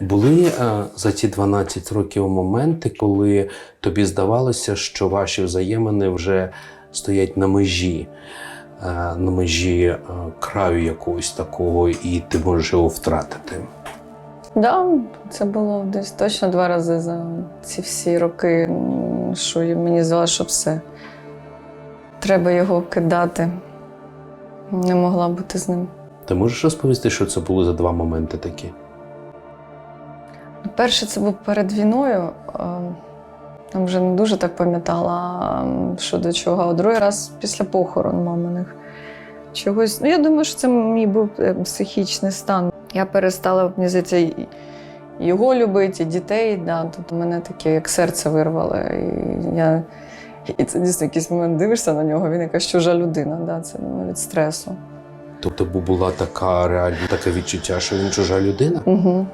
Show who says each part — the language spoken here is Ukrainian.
Speaker 1: Були е, за ці 12 років моменти, коли тобі здавалося, що ваші взаємини вже стоять на межі, е, на межі е, краю якогось такого, і ти можеш його втратити.
Speaker 2: Да, це було десь точно два рази за ці всі роки, що мені здалося, що все. Треба його кидати. Не могла бути з ним.
Speaker 1: Ти можеш розповісти, що це були за два моменти такі?
Speaker 2: Перше, це був перед війною. Там вже не дуже так пам'ятала, е, що до чого. А другий раз після похорону маминих. Чогось. Ну, я думаю, що це мій був е, психічний стан. Я перестала, мені здається, і його любити, і дітей. Да. Тобто мене таке, як серце вирвало. І, я... і це дійсно якийсь момент дивишся на нього, він якась чужа людина. Да. Це ну, від стресу.
Speaker 1: Тобто була така реальна таке відчуття, що він чужа людина?
Speaker 2: Угу.